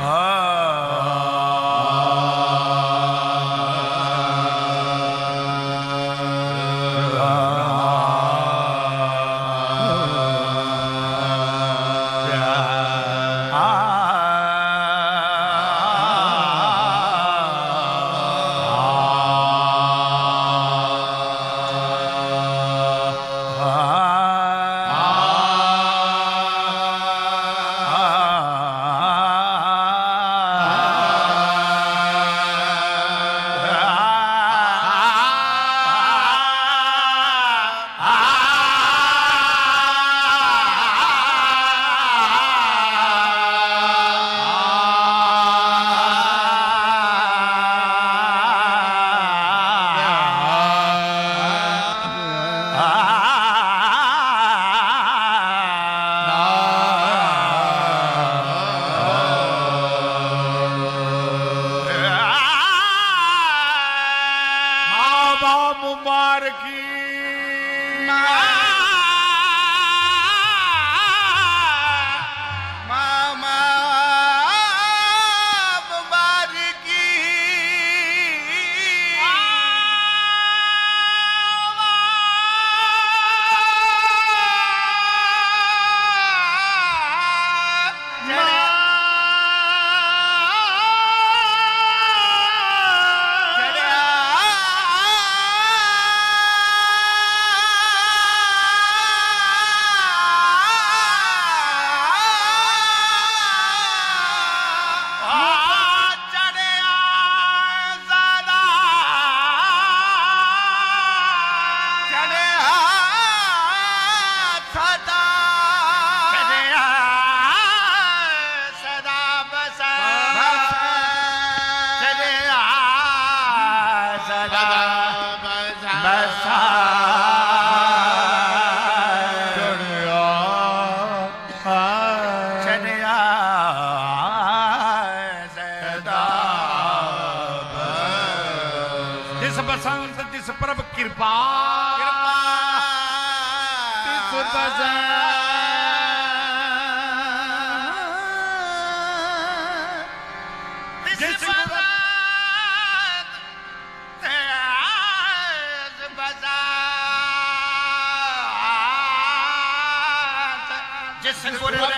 啊。God Just for the love.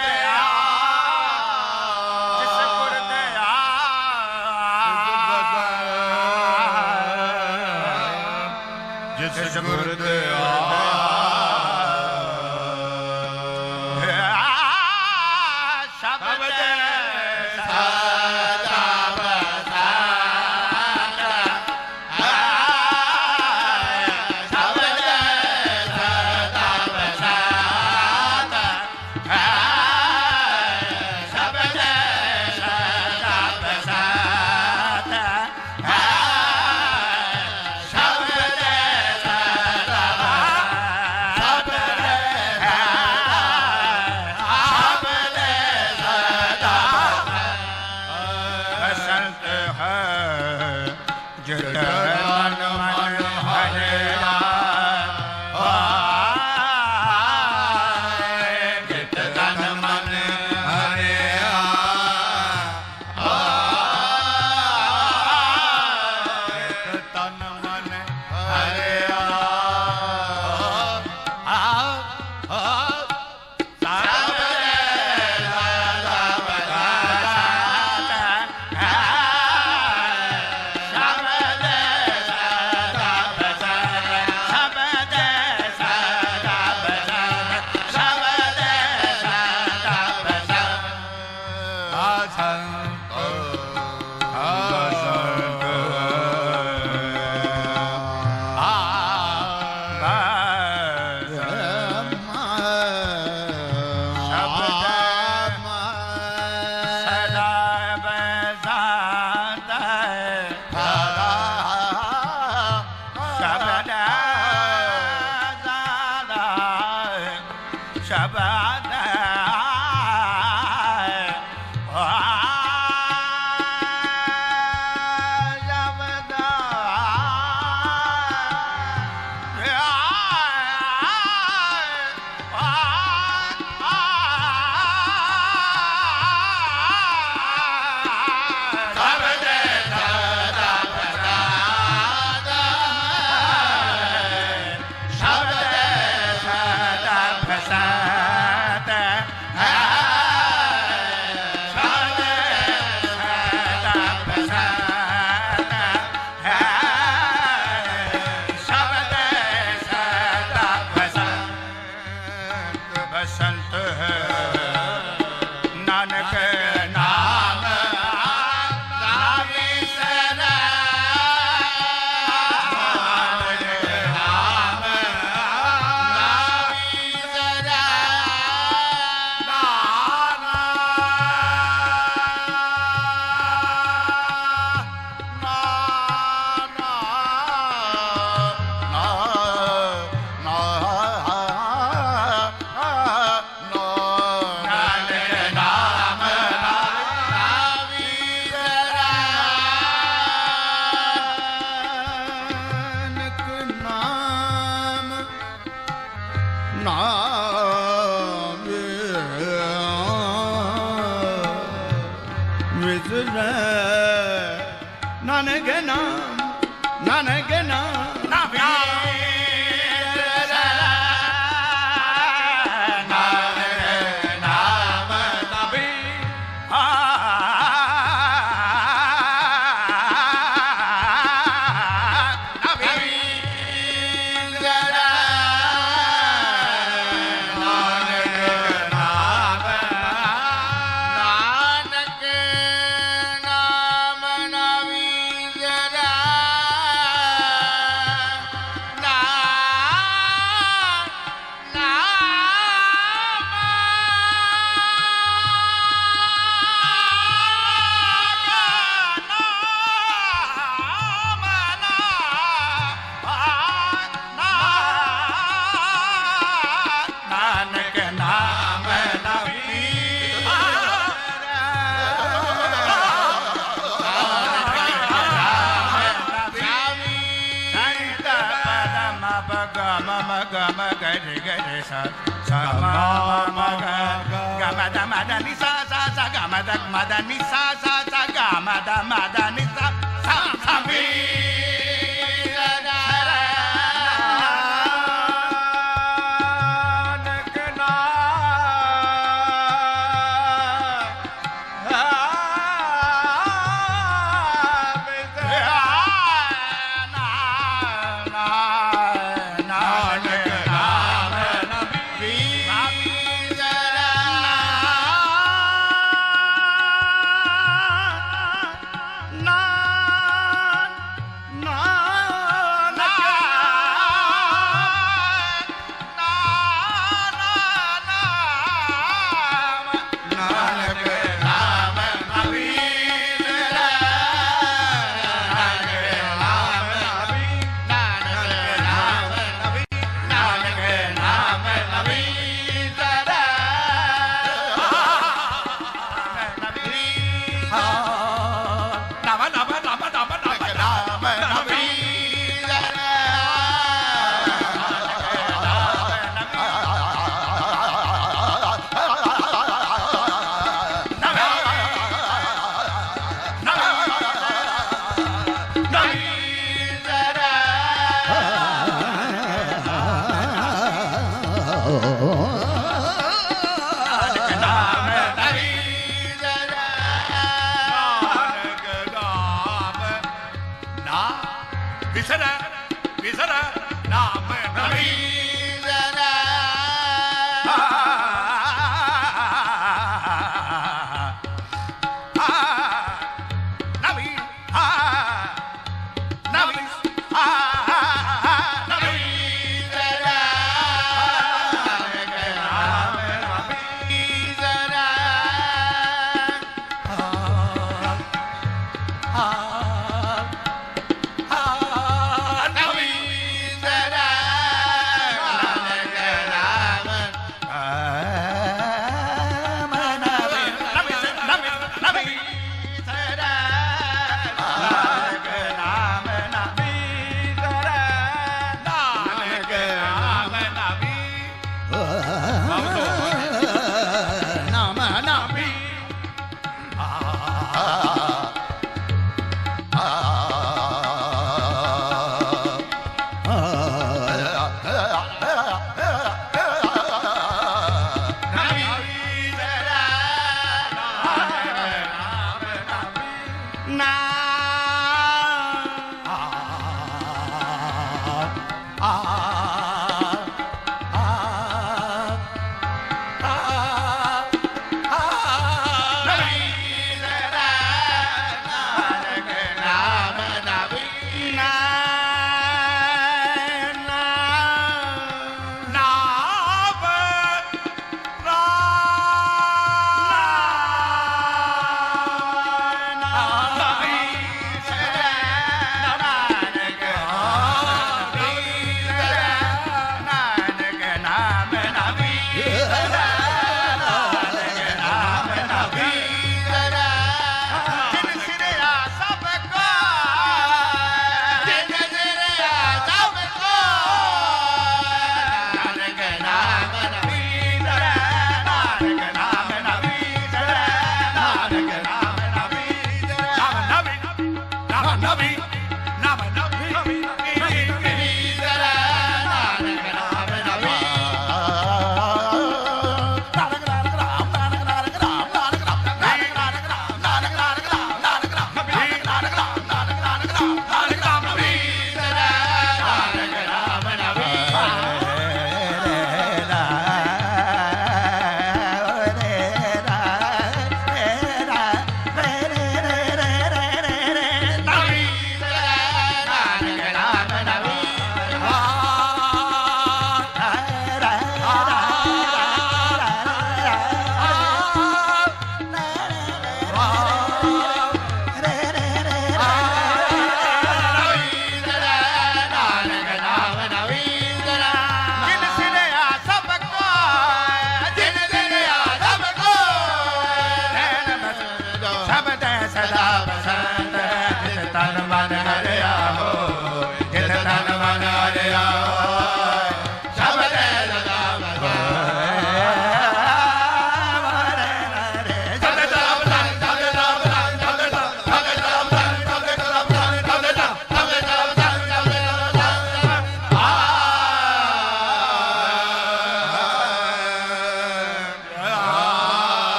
Nanak ਨਾਮ ਨਾਨਕ ਨਾਮ। ma ga re ga re sa sa ma ma ga ga ma da ma da ni sa sa sa ga ma da ma da ni sa sa sa ga ma da ma da ni sa sa sa mi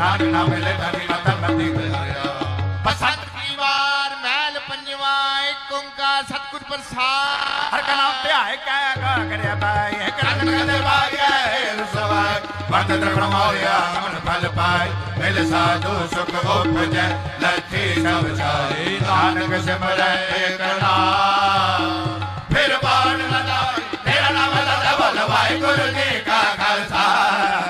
Nanak ਨਾਮ ਮਿਲੇ ਧਨੀ ਮਤ ਮਤੀ ਮਿਲਿਆ ਬਸੰਤ ਕੀ ਵਾਰ ਮਹਿਲ ਪੰਜਵਾ ਏਕ ਓੰਕਾਰ ਸਤਿਗੁਰ ਪ੍ਰਸਾਦ। ਹਰ ਕਾ ਨਾਮ ਧਿਆਏ ਕਹਿ ਗਾ ਕਰਿਆ ਬਾਈ ਹੈ ਕਰਨ ਕਦੇ ਬਾਈਏ ਰਸਵਾਈ ਵਰਤ ਦਰਪਣ ਮੋਰਿਆ ਮਨ ਫਲ ਪਾਈ ਮਿਲ ਸਾਧੂ ਸੁਖ ਉਪਜੈ ਲੱਥੀ ਸਭ ਚਾਰੇ ਨਾਨਕ ਸਿਮਰੈ ਨਾਮ। ਫਿਰ ਬਾਣ ਨਾ ਜਾਏ ਤੇਰਾ ਨਾਮ ਲਦਾ ਬਲ ਵਾਹਿਗੁਰੂ ਜੀ ਕਾ ਖਾਲਸਾ।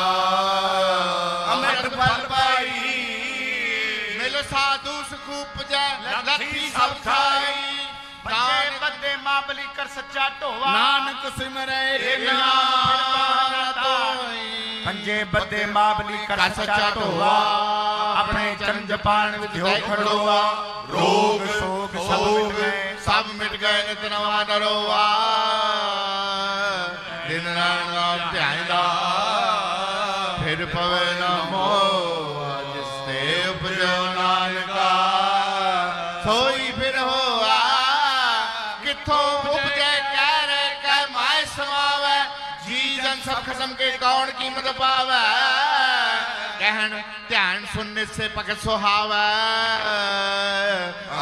ਮਾਬਲੀ ਕਰ ਸੱਚਾ ਢੋਵਾ। ਨਾਨਕ ਸਿਮਰੈ ਨਾਮ ਪੰਜੇ ਬੱਦੇ ਮਾਬਲੀ ਕਰ ਸੱਚਾ ਢੋਵਾ। ਆਪਣੇ ਚਰਨ ਜਪਾਨ ਵਿੱਚ ਹੋ ਖੜੋਵਾ ਰੋਗ ਸੋਗ ਸਭ ਮਿਟ ਗਏ। ਸਭ ਮਿਟ ਗਏ ਨਿਤ ਨਵਾ ਨਰੋਵਾ ਦਿਨ ਰਾਤ ਨਾਮ ਧਿਆਨ ਦਾ ਫਿਰ ਪਵੇ ਨਾ ਮੋਹ। ਕਿੱਥੋਂ ਉਪਜੈ ਕਹਿ ਕਹਿ ਮਾਇ ਸਮਾਵੈ, ਜੀ ਜਨ ਸਭ ਖਸਮ ਕੇ ਕੌਣ ਕੀਮਤ ਪਾਵੈ? ਕਹਿਣ ਧਿਆਨ ਸੁਣਨੇ ਸੇ ਭਗਤ ਸੁਹਾਵੈ।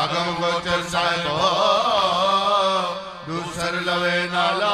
ਅਗਮ ਗੋਚਰ ਸਾਹਿਬੋ, ਦੂਸਰ ਲਵੇ ਨਾਲਾ।